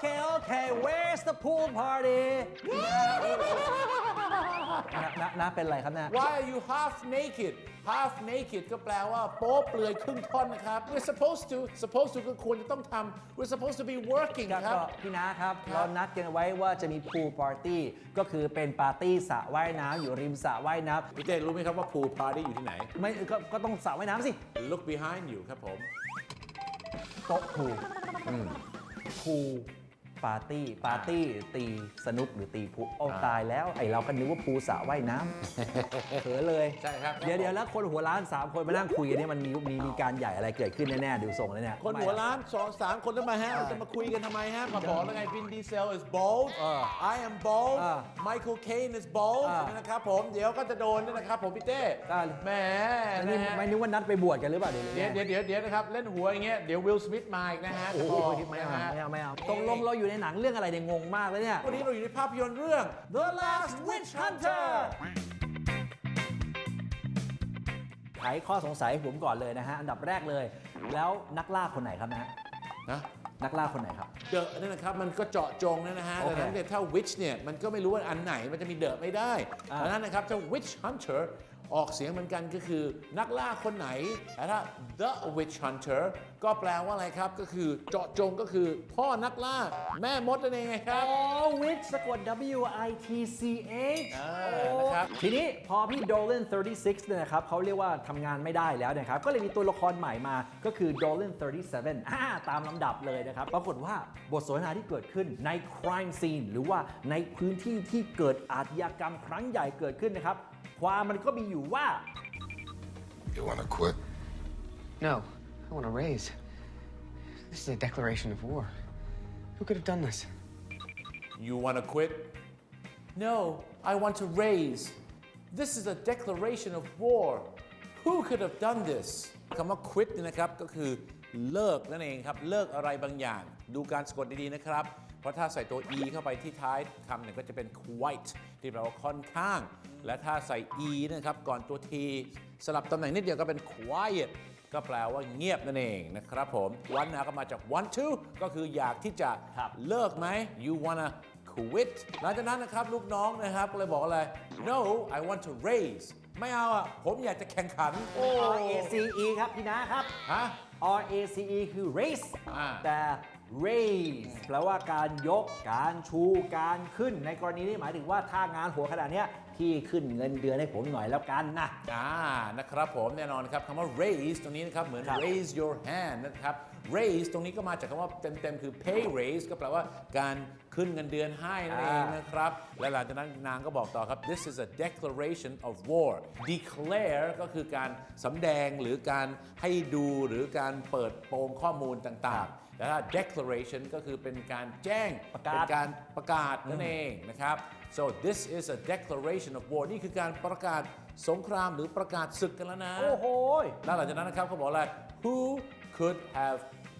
Okay okay where's the pool party นะนะนะเป็นไรครับนะ Why are you half naked half naked ก็แปลว่าโป๊เปลือยครึ่งท่อนนะครับ We're supposed to supposed to ก็ควรจะต้องทำ We're supposed to be working ก็ครับ ก็พี่นะครับครับ เรานัดกันไว้ว่าจะมีพูลปาร์ตี้ ก็คือเป็นปาร์ตี้สระว่ายน้ำอยู่ริมสระว่ายน้พี่เต้รู้ไหมครับว่า pool party อยู่ที่ไหนำไม่ก็ก็ต้องสระว่ายน้ำสิ Look behind you ครับผม โต๊ะพูลพูล ปาร์ตี้ ปาร์ตี้ ตีสนุกหรือตีพูลโอ้ตายแล้ว ไอเราก็นึกว่าพูลสระว่ายน้ำ เผลอเลย ใช่ครับ เดี๋ยวเดี๋ยวแล้วคนหัวร้านสามคนมานั่งคุยกันเนี่ยมันมีมีมีการใหญ่อะไรเกิดขึ้นแน่ๆดูทรงแล้วเนี่ยคนหัวล้านสองสามคนทำไมฮะจะมาคุยกันทำไมฮะมาบอกแล้วไง Vin Diesel is bold เออ I am bold เออ Michael Caine is bold เออนะครับผมเดี๋ยวก็จะโดนด้วยนะครับผมพี่เต้ได้ แหมไม่นะฮะไม่นึกว่านัดไปบวชกันหรือเปล่าเดี๋ยวเดี๋ยวเดี๋ยวเดี๋ยวเดี๋ยวนะครับ เล่นหัวอย่างเงี้ยเดี๋ยววิลสมิธมาอีกนะฮะโอ้โหจะบกไม่เอานะฮะไม่เอาไม่เอาตกลงเราอยู่ในหนังเรื่องอะไรเนี่ยงงมากเลยเนี่ย วันนี้เราอยู่ในภาพยนตร์เรื่อง The Last Witch Hunter ไขข้อสงสัยให้ผมก่อนเลยนะฮะ อันดับแรกเลย แล้วนักล่าคนไหนครับนะฮะนะนักล่าคนไหนครับ เดอะนั่นนะครับ มันก็เจาะจงนะฮะโอเคดังนั้นเนี่ยถ้า witch เนี่ย มันก็ไม่รู้ว่าอันไหนมันจะมีเดอะไม่ได้อ่า ดังนั้นนะครับถ้า witch hunter ออกเสียงเหมือนกันก็คือนักล่าคนไหนแต่ถ้า the witch hunter ก็แปลว่าอะไรครับ ก็คือเจาะจงก็คือ พ่อนักล่าแม่มดนั่นเองไงครับ อ๋อ Witch สะกด W I T C H อ่านะครับ ทีนี้พอพี่โดเลน36เนี่ยนะครับเขาเรียกว่าทำงานไม่ได้แล้วนะครับ ก็เลยมีตัวละครใหม่มาก็คือโดเลน37อ่าตามลำดับเลยนะครับ ปรากฏว่าบทสนทนาที่เกิดขึ้นใน crime scene หรือว่าในพื้นที่ที่เกิดอาชญากรรมครั้งใหญ่เกิดขึ้นนะครับ ความมันก็มีอยู่ว่า You wanna quit? No, I want to raise. This is a declaration of war. Who could have done this? you wanna quit no I want to raise this is a declaration of war who could have done this คำว่า quit เนี่ยนะครับก็คือ เลิกนั่นเองครับ เลิกอะไรบางอย่าง ดูการสะกดดีๆนะครับ เพราะถ้าใส่ตัว e เข้าไปที่ท้ายคำเนี่ยก็จะเป็น quite ที่แปลว่าค่อนข้าง และถ้าใส่ e นะครับก่อนตัว t สลับตำแหน่งนิดเดียวก็เป็น quiet ก็แปลว่าเงียบนั่นเองนะครับผม want นะก็มาจาก want to ก็คืออยากที่จะครับเลิกไหม you wanna quit หลังจากนั้นนะครับลูกน้องนะครับก็เลยบอกอะไร no I want to raise ไม่เอาอะผมอยากจะแข่งขัน โอ้ R A C E ครับพี่นะครับ ฮะ R A C E คือ race อ่า แต่ raise แปลว่าการยก การชูการขึ้น ในกรณีนี้หมายถึงว่าถ้างานหัวขนาดเนี้ยพี่ขึ้นเงินเดือนให้ผมหน่อยแล้วกันนะ อ่านะครับผมแน่นอนครับคำว่า raise ตรงนี้นะครับ เหมือน ครับ raise your hand นะครับ raise ตรงนี้ก็มาจากคำว่าเต็มๆ คือ pay raise ก็แปลว่าการขึ้นเงินเดือนให้นั่นเองนะครับ และหลังจากนั้นนางก็บอกต่อครับ this is a declaration of war declare ก็คือการสำแดงหรือการให้ดูหรือการเปิดโปงข้อมูลต่างๆแต่ถ้า declaration ก็คือเป็นการแจ้งประกาศ เป็นการประกาศนั่นเองนะครับ so this is a declaration of war นี่คือการประกาศสงครามหรือประกาศศึกกันแล้วนะ โอ้โห แล้วหลังจากนั้นนะครับเขาบอกอะไร who could have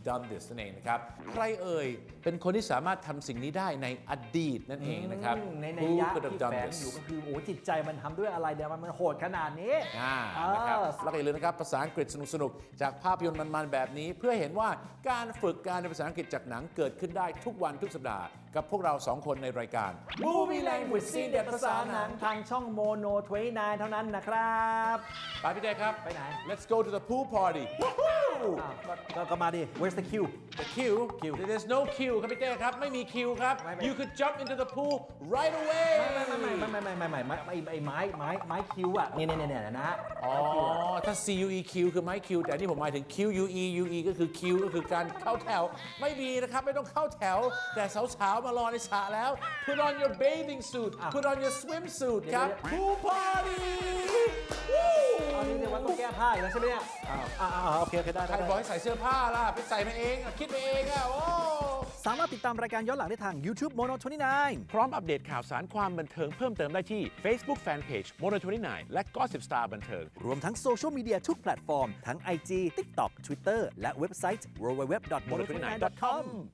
done this นั่นเองนะครับ ใครเอ่ย เป็นคนที่สามารถทำสิ่งนี้ได้ในอดีตนั่นเองนะครับในใน who ยะ could ที่ have done แฝง this อยู่ก็คือโอ้จิตใจมันทำด้วยอะไรเดี๋ยวมันมันโหดขนาดนี้อ่าเออนะครับแล้วก็อย่าลืมนะครับ ภาษาอังกฤษสนุกๆ จากภาพยนตร์มันๆ แบบนี้ เพื่อเห็นว่าการฝึกการในภาษาอังกฤษจากหนังเกิดขึ้นได้ทุกวันทุกสัปดาห์ กับพวกเราสองคนในรายการ Movie Language ซีนเด็ดภาษาหนังทางช่องโมโน29เท่านั้นนะครับ ไปพี่เต้ครับ ไปไหน Let's go to the pool party อ้าว ก็ก็ก็มาดิ Where's the queue The queue Queue There's no queue ครับพี่เต้ครับ ไม่มีคิวครับ ไม่ไม่ You could jump into the pool right away ไม่ไม่ไม่ไม่ไม่ไม่ไม่ไม่ไม่ไอ้ไอ้ไม้ไม้ไม้คิวอะเนี่ยเนี่ยเนี่ยนะอ๋อ ไม้คิวอะถ้า C U E Q คือไม้คิวแต่อันนี่ผมหมายถึง Q U E U E ก็คือ Q ก็คือการเข้าแถว ไม่มีนะครับ ไม่ต้องเข้าแถว แต่สาวๆ มารอในสระแล้ว Put on your bathing suit อะ Put on your swimsuit ครับเดี๋ยว Pool party ต อนนี้เดี๋ยวว่าต้องแก้ผ้าอีกแล้วใช่ไหมเนี่ยอ้าวอ้าวอ้าวโอเคโอเคได้ใครได้บอกให้ใส่เสื้อผ้าล่ะไปใส่มาเองอะคิดมาเองอะโอ้ สามารถติดตามรายการย้อนหลังได้ทาง YouTube Mono 29พร้อมอัปเดตข่าวสารความบันเทิงเพิ่มเติมได้ที่ Facebook Fanpage m o n o 29และ Gossip Star บันเทิงรวมทั้งโซเชียลมีเดียทุกแพลตฟอร์ม ทั้ง IG TikTok Twitter และเว็บไซต์ www.mono29.com